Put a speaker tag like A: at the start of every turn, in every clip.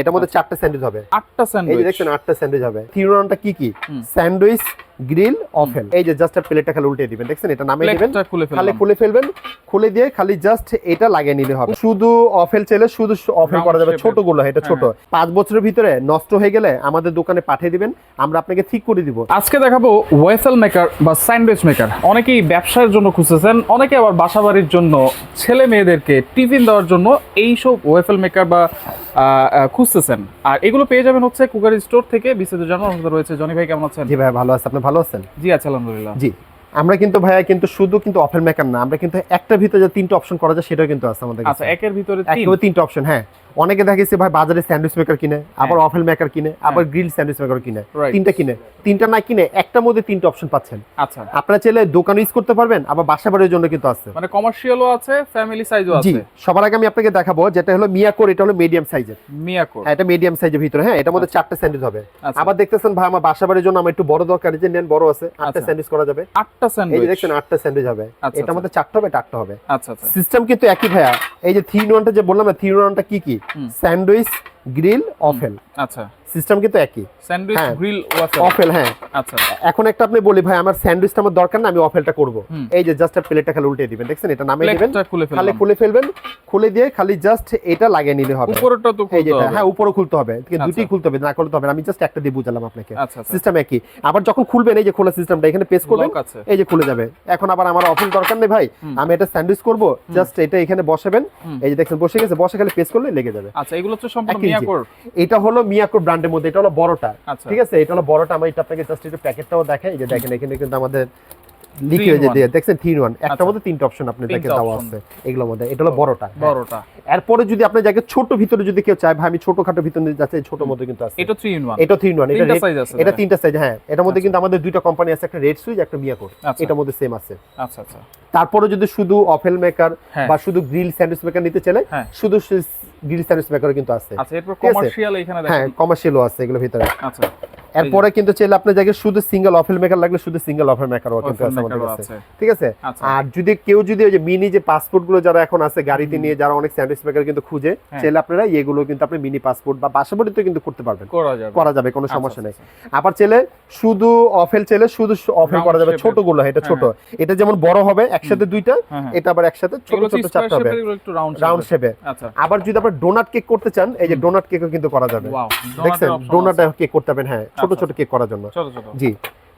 A: এটার মধ্যে চারটা স্যান্ডউইচ হবে।
B: আটটা স্যান্ডউইচ।
A: দেখছেন আটটা স্যান্ডউইচ হবে। তিরোনামটা কি কি? স্যান্ডউইচ গ্রিল অফেল এই যে জাস্ট প্লেটটা খালি উল্টে দিবেন দেখছেন? এটা নামিয়ে দিবেন
B: খালি
A: খুলে ফেলবেন খুলে দিয়ে খালি জাস্ট এটা লাগিয়ে নিলে হবে। শুধু অফেল চাইলে শুধু অফেল করা যাবে ছোটগুলো এটা ছোট।
B: হ্যাঁ,
A: পাঁচ বছরের ভিতরে নষ্ট হয়ে গেলে আমাদের দোকানে পাঠিয়ে দিবেন আমরা আপনাকে ঠিক করে দিব।
B: আজকে দেখাবো ওয়েফেল মেকার বা স্যান্ডউইচ মেকার। অনেকেই ব্যবসার জন্য খুঁজতেছেন অনেকে আবার বাসাবাড়ির জন্য ছেলে মেয়েদেরকে টিফিন দেওয়ার জন্য এইসব ওয়েফেল মেকার বা খুঁজতেছেন। আর এগুলো পেয়ে যাবেন হচ্ছে কুকারি স্টোর থেকে। বিস্তারিত জানার রয়েছে। জনি ভাই কেমন আছেন?
A: জি ভাই ভালো আছে। আপনি ভালো আছেন?
B: জি আছে আলহামদুলিল্লাহ।
A: জি আমরা কিন্তু ভাইয়া কিন্তু শুধু কিন্তু অফেল মেকার না আমরা কিন্তু একটা ভিতরে যে তিনটা অপশন করা যায় সেটাও কিন্তু আছে আমাদের
B: আচ্ছা একের ভিতরে তিন?
A: একেবারে তিনটা অপশন হ্যাঁ। অনেকে দেখেছে ভাই বাজারে স্যান্ডউইচ মেকার কিনে আবার অফেল মেকার কিনে আবার গ্রিল স্যান্ডউইচ মেকার কিনে. তিনটা কিনে। তিনটা না কিনে একটার মধ্যে তিনটা অপশন পাচ্ছেন।
B: আচ্ছা।
A: আপনারা চাইলে দোকান ইউজ করতে পারবেন আবার বাসা বাড়ির জন্য কিন্তু আছে।
B: মানে কমার্শিয়ালও আছে ফ্যামিলি সাইজও
A: জি
B: আছে।
A: সবার আগে আমি আপনাকে দেখাবো যেটা হলো মিয়াকোর এটা হলো মিডিয়াম সাইজের
B: মিয়াকো
A: হ্যাঁ এটা মিডিয়াম সাইজের ভিতরে হ্যাঁ এটার মধ্যে চারটে স্যান্ডউইচ হবে।
B: আচ্ছা।
A: আবার দেখতেছেন ভাই আমার বাসা বাড়ির জন্য আমার একটু বড় দরকার যে নেন বড় আছে আটটা
B: আচ্ছা।
A: স্যান্ডউইচ করা যাবে।
B: আটটা
A: এই যে
B: স্যান্ডউইচ
A: দেখছেন আটটা স্যান্ডউইচ হবে।
B: আচ্ছা,
A: এটার মধ্যে চারটা হবে এটা আটটা হবে।
B: আচ্ছা আচ্ছা।
A: সিস্টেম কিন্তু একই ভাইয়া। এই যে থ্রি ওয়ানটা যে বললাম না থ্রি ওয়ানটা কি কি? স্যান্ডউইচ গ্রিল অফেল
B: আচ্ছা।
A: সিস্টেম কিন্তু একই।
B: স্যান্ডউইচ
A: হ্যাঁ।
B: গ্রিল
A: অফেল হ্যাঁ।
B: আচ্ছা।
A: এখন একটা আপনি বলি ভাই আমার স্যান্ডউইচটা আমার দরকার না আমি অফেলটা করব। এই যে জাস্ট প্লেটটা খালি উল্টে দিবেন দেখছেন? এটা নামিয়ে দিবেন
B: খালি
A: খুলে ফেলবেন খুলে দিয়ে খালি জাস্ট এটা লাগিয়ে নিলে হবে।
B: উপরটা তো খুলতে হবে।
A: হ্যাঁ উপরে খুলতে হবে। দুটি
B: আচ্ছা।
A: খুলতে হবে না খুলতে হবে আমি জাস্ট একটা দিয়ে বুঝালাম আপনাকে।
B: আচ্ছা আচ্ছা।
A: সিস্টেম একই। আবার যখন খুলবেন এই যে খোলা সিস্টেমটা এখানে পেস করবেন এই যে খুলে যাবে। এখন আবার আমার অফেল দরকার নেই ভাই। আমি এটা স্যান্ডউইচ করব জাস্ট এটা এখানে বসাবেন। এই যে দেখছেন বসে গেছে বসে খালি পেস্ট করলে লেগে যাবে।
B: আচ্ছা এগুলো হচ্ছে সম্পূর্ণ। মিয়াকোর।
A: এটা হলো মিয়াকোর ব্র্যান্ডের মধ্যে এটা হলো বড়টা।
B: আচ্ছা।
A: ঠিক আছে? এটা হলো বড়টা। আমি এটা আপনাকে জাস্ট একটু প্যাকেটটাও দেখাই। এই যে দেখেন এখানে কিন্তু আমাদের যে দিয়ে। দেখছেন থ্রি ওয়ান
B: আচ্ছা।
A: একটার মধ্যে তিনটা অপশন আপনি দেখে দেওয়া আছে। এগুলোর মধ্যে। এটা হলো বড়টা।
B: বড়টা।
A: এরপরে যদি আপনি ছোট ভিতরে যদি কেউ চায় ভাই আমি ছোটখাটো ভিতরে নিতে যাচ্ছে ছোট মধ্যে কিন্তু আছে।
B: এটা 3 ইন 1
A: এটা থ্রি ওয়ান এটা
B: সাইজ আছে
A: এটা তিনটা সাইজ হ্যাঁ। এটার মধ্যে
B: আচ্ছা।
A: কিন্তু আমাদের দুইটা কোম্পানি আছে একটা রেড সুইচ একটা মিয়াকোর
B: আচ্ছা।
A: এটার মধ্যে সেম আছে।
B: আচ্ছা আচ্ছা।
A: তারপরে যদি শুধু অফেল মেকার
B: হ্যাঁ।
A: বা শুধু গ্রিল স্যান্ডউইচ মেকার নিতে চাইলে
B: হ্যাঁ।
A: শুধু গ্রিল স্যান্ডউইচ মেকার কিন্তু আছে।
B: আচ্ছা এরপর
A: আছে?
B: কমার্শিয়াল এখানে
A: হ্যাঁ কমার্শিয়ালও আছে এগুলোর ভিতরে।
B: আচ্ছা।
A: এরপরে কিন্তু চাইলে আপনার জায়গায় শুধু সিঙ্গেল অফেল মেকার লাগলে শুধু সিঙ্গেল অফেল মেকারও কিন্তু আছে আমাদের কাছে। ঠিক আছে?
B: আচ্ছা।
A: আর যদি কেউ যদি ওই যে মিনি যে পাসপোর্টগুলো যারা এখন আছে গাড়িতে নিয়ে যারা অনেক স্যান্ডউইচ মেকার কিন্তু খুঁজে
B: হ্যাঁ।
A: চাইলে আপনারা এগুলো কিন্তু আপনি মিনি পাসপোর্ট বা বাসাবাড়িতে কিন্তু করতে পারবেন।
B: করা যাবে।
A: করা যাবে কোনো
B: আচ্ছা,
A: সমস্যা নেই।
B: আচ্ছা,
A: আবার চাইলে শুধু অফেল চাইলে শুধু অফেল করা যাবে ছোটগুলো এটা ছোট। এটা যেমন বড় হবে একসাথে দুইটা
B: হ্যাঁ হ্যাঁ।
A: এটা আবার একসাথে ছোট ছোট চারটা হবে।
B: রাউন্ড
A: রাউন্ড শেপে
B: আচ্ছা
A: আবার যদি আপনার ডোনাট কেক করতে চান এই যে ডোনাট কেকও কিন্তু করা যাবে। দেখছেন? ডোনাট কেক করতে পারবেন হ্যাঁ। ছোট
B: আচ্ছা,
A: ছোট কেক করার জন্য।
B: ছোট ছোট।
A: জি।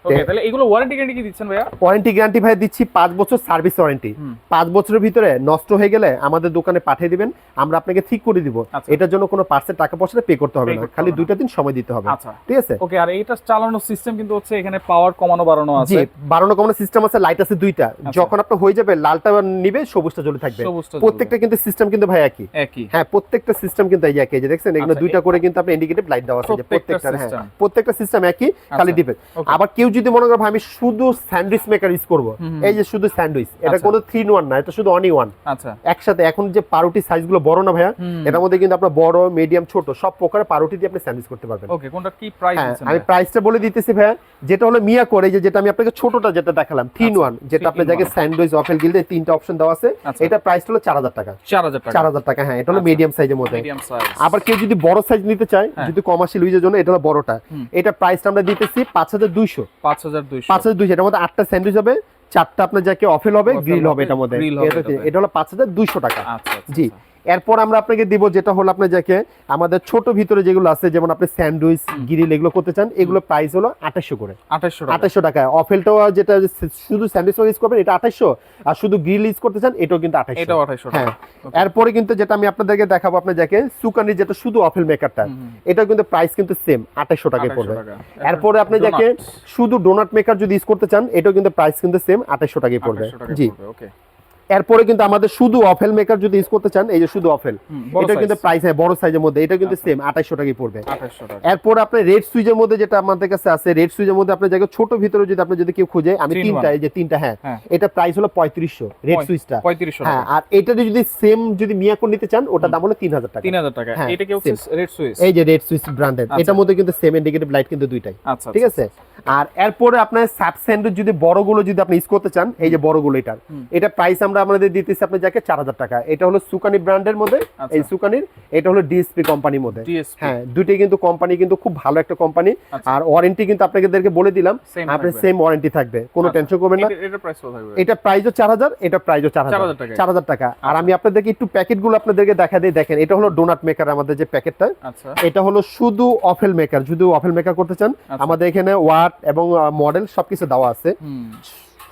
B: ওকে তাহলে এগুলো ওয়ারেন্টি গ্যারান্টি কি দিচ্ছেন ভাইয়া?
A: ওয়ারেন্টি গ্যারান্টি ভাই দিচ্ছি পাঁচ বছর সার্ভিস ওয়ারেন্টি
B: হুম।
A: বছরের ভিতরে নষ্ট হয়ে গেলে আমাদের দোকানে পাঠিয়ে দিবেন আমরা আপনাকে ঠিক করে দিব।
B: আচ্ছা।
A: এটার জন্য কোনো পার্সের টাকা পয়সা পে করতে হবে না খালি দুইটা দিন সময় দিতে হবে।
B: আচ্ছা।
A: ঠিক আছে?
B: ওকে আর এটা চালানোর সিস্টেম কিন্তু হচ্ছে এখানে পাওয়ার কমানো বাড়ানো
A: জি বাড়ানো কমানো সিস্টেম আছে লাইট আছে দুইটা। যখন আপনার হয়ে যাবে লালটা নিবে সবুজটা জ্বলে থাকবে। প্রত্যেকটা কিন্তু সিস্টেম কিন্তু ভাই একই।
B: একই।
A: হ্যাঁ প্রত্যেকটা সিস্টেম কিন্তু একই যে দেখছেন এগুলো
B: আচ্ছা,
A: দুইটা করে কিন্তু আপনি ইন্ডিকেটিভ লাইট দেওয়া আছে
B: প্রত্যেকটা
A: প্রত্যেকটা হ্যাঁ প্রত্যেকটা সিস্টেম একই খালি
B: আচ্ছা,
A: ডিপে
B: okay।
A: আবার কেউ যদি মনে করে আমি শুধু স্যান্ডউইচ মেকার ইউজ করব। এই যে শুধু স্যান্ডউইচ এটা
B: আচ্ছা।
A: কোনো থ্রি ওয়ান না এটা শুধু অনই ওয়ান
B: আচ্ছা
A: একসাথে এখন যে পাউরুটি সাইজগুলো বড় না ভাইয়া এটার মধ্যে কিন্তু আপনার বড় মিডিয়াম ছোট সব প্রকারের পাউরুটি দিয়ে আপনি স্যান্ডউইচ করতে পারবেন
B: ওকে কোনটা কি প্রাইস
A: হ্যাঁ
B: দিচ্ছেন
A: আমি প্রাইসটা বলে দিতেছি ভাইয়া যেটা হলো মিয়া করে যে যেটা আমি আপনাকে ছোটটা যেটা দেখালাম থ্রি
B: আচ্ছা,
A: ওয়ান যেটা আপনার জায়গায়। স্যান্ডউইচ অফেল গিলতে তিনটা অপশন দেওয়া আছে
B: আচ্ছা।
A: এটা প্রাইস হলো চার হাজার টাকা
B: 4000 টাকা
A: চার হাজার টাকা হ্যাঁ এটা হলো। মিডিয়াম সাইজের মধ্যে
B: মিডিয়াম সাইজ
A: আবার কেউ যদি বড় সাইজ নিতে চায়
B: হ্যাঁ।
A: যদি কমার্শিয়াল ইউজের জন্য এটা হলো বড়টা। এটা প্রাইসটা আমরা দিতেছি পাঁচ হাজার দুইশো পাঁচ হাজার দুইশো এটার মধ্যে আটটা স্যান্ডউইচ হবে চারটা আপনার যাকে অফেল হবে গ্রিল হবে
B: এটা
A: এটার মধ্যে এটা-। হলো পাঁচ হাজার দুইশো টাকা
B: আচ্ছা আচ্ছা,
A: জি
B: আচ্ছা।
A: এরপর আমরা আপনাকে দিব যেটা হলো আপনার যাকে আমাদের ছোট ভিতরে যেগুলো আছে যেমন আপনি স্যান্ডউইচ গ্রিল এগুলো করতে চান এগুলো প্রাইস হলো আঠাশশো করে।
B: 2800 টাকা।
A: আঠাশশো টাকা অফেলটাও যেটা শুধু স্যান্ডউইচ ইউজ করবেন এটা আঠাশশো। আর শুধু গ্রিল ইউজ করতে চান এটাও কিন্তু আঠাশশো।
B: এটাও 2800 টাকা।
A: হ্যাঁ। এরপরে কিন্তু যেটা আমি আপনাদেরকে দেখাবো আপনার যাকে সুকানির যেটা শুধু অফেল মেকারটা। এটাও কিন্তু প্রাইস কিন্তু সেম আঠাশশো টাকায়
B: 2800
A: পড়বে। এরপরে আপনি যাকে শুধু ডোনাট মেকার যদি ইউজ করতে চান এটাও কিন্তু প্রাইস কিন্তু সেম আঠাশশো টাকায় পড়বে। জি।
B: ওকে
A: এরপরে কিন্তু আমাদের শুধু অফেল মেকার যদি ইউজ করতে চান এই যে শুধু অফেল এটা কিন্তু প্রাইস হ্যাঁ বড় সাইজের মধ্যে এটা কিন্তু
B: আচ্ছা।
A: সেম আঠাশশো টাকায় পড়বে।
B: 2800 টাকা।
A: এরপর আপনার রেড সুইচের মধ্যে যেটা আমাদের কাছে আছে রেড সুইচের মধ্যে আপনার জায়গায় ছোট ভিতরে যদি আপনি যদি কেউ খুঁজে আমি তিনটা এই যে তিনটা হ্যাঁ
B: হ্যাঁ।
A: এটা প্রাইস হলো পঁয়ত্রিশশো রেড
B: পঁয়-
A: সুইচটা
B: 3500
A: হ্যাঁ আর এটা যদি সেম যদি মিয়াকোর নিতে চান ওটার দাম হলো তিন হাজার টাকা।
B: 3000 টাকা।
A: হ্যাঁ,
B: এটা কি হচ্ছে রেড সুইচ
A: এই যে রেড সুইচ ব্র্যান্ডের
B: আচ্ছা।
A: এটার মধ্যে কিন্তু সেম ইন্ডিকেটিভ লাইট কিন্তু দুইটাই।
B: আচ্ছা
A: ঠিক আছে? আর এরপরে আপনার সাব স্যান্ডউইচ যদি বড়গুলো যদি আপনি ইউজ করতে চান এই যে বড়গুলো এটার। এটা প্রাইস আমরা আমাদের দিতেছি আপনি যাকে চার হাজার টাকা। এটা হলো সুকানি ব্র্যান্ডের মধ্যে
B: আচ্ছা।
A: এই সুকানির এটা হলো ডিএসপি কোম্পানির মধ্যে। হ্যাঁ দুটোই কিন্তু কোম্পানি কিন্তু খুব ভালো একটা কোম্পানি
B: আচ্ছা।
A: আর ওয়ারেন্টি কিন্তু আপনাদেরকে বলে দিলাম আপনার সেম ওয়ারেন্টি থাকবে কোনো
B: আচ্ছা।
A: টেনশন করবেন না।
B: এটা-
A: প্রাইসও চার হাজার এটা প্রাইসও চার হাজার।
B: 4,000 টাকা।
A: চার হাজার টাকা। আর
B: আচ্ছা।
A: আমি আপনাদেরকে একটু প্যাকেটগুলো আপনাদেরকে দেখা দিই দেখেন এটা হলো ডোনাট মেকার আমাদের যে প্যাকেটটা।
B: আচ্ছা।
A: এটা হলো শুধু অফেল মেকার শুধু অফেল মেকার করতে চান।
B: আচ্ছা।
A: আমাদের এখানে ওয়াট এবং মডেল সবকিছু দেওয়া আছে।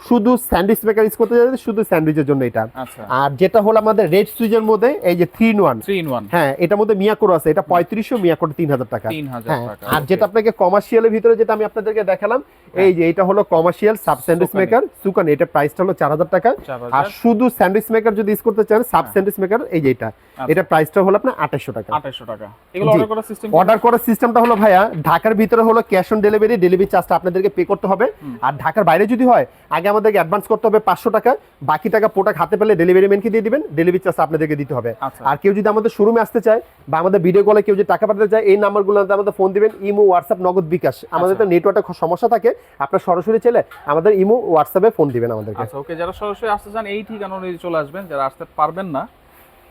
A: শুধু স্যান্ডউইচ মেকার ইউজ করতে চাইলে শুধু স্যান্ডউইচের জন্য এটা।
B: আচ্ছা।
A: আর যেটা হলো আমাদের রেড সুইচের মধ্যে এই যে three in one
B: three in one
A: হ্যাঁ এটার মধ্যে মিয়াকোর আছে এটা পঁয়ত্রিশশো মিয়াকোর তিন হাজার টাকা হ্যাঁ আর যেটা আপনাকে কমার্শিয়ালের ভিতরে যেটা আমি আপনাদেরকে দেখালাম এই যে এটা হলো কমার্শিয়াল সাব স্যান্ডউইচ মেকার সুকান এটা প্রাইসটা হলো চার হাজার টাকা। আর শুধু স্যান্ডউইচ মেকার যদি ইউজ করতে চান সাব স্যান্ডউইচ মেকার এই যে এটা। এটা প্রাইসটা হলো আপনার আঠাশশো টাকা।
B: আঠাশশো টাকা। এগুলো অর্ডার করার সিস্টেম
A: অর্ডার করার সিস্টেমটা হলো ভাইয়া ঢাকার ভিতরে হলো ক্যাশ অন ডেলিভারি ডেলিভারি চার্জটা আপনাদেরকে পে করতে হবে। আর ঢাকার বাইরে যদি হয় আগে আমাদেরকে অ্যাডভান্স করতে হবে পাঁচশো টাকা। বাকি টাকা প্রোডাক্ট হাতে পেলে ডেলিভারি ম্যানকে দিয়ে দিবেন ডেলিভারি চার্জ আপনাদেরকে দিতে হবে।
B: আচ্ছা।
A: আর কেউ যদি আমাদের শোরুমে আসতে চায় বা আমাদের ভিডিও কলে কেউ যদি টাকা পাঠাতে চায় এই নাম্বারগুলোতে আমাদের ফোন দিবেন ইমো হোয়াটসঅ্যাপ নগদ বিকাশ। আমাদের তো নেটওয়ার্কের সমস্যা থাকে আপনার সরাসরি চলে আমাদের ইমো হোয়াটসঅ্যাপে ফোন দিবেন আমাদেরকে।
B: আচ্ছা ওকে যারা সরাসরি আসতে চান এই ঠিকানা অনুযায়ী চলে আসবেন যারা আসতে পারবেন না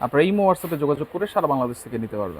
B: আপনারা ইমো হোয়াটসঅ্যাপে যোগাযোগ করে সারা বাংলাদেশ থেকে নিতে পারবেন।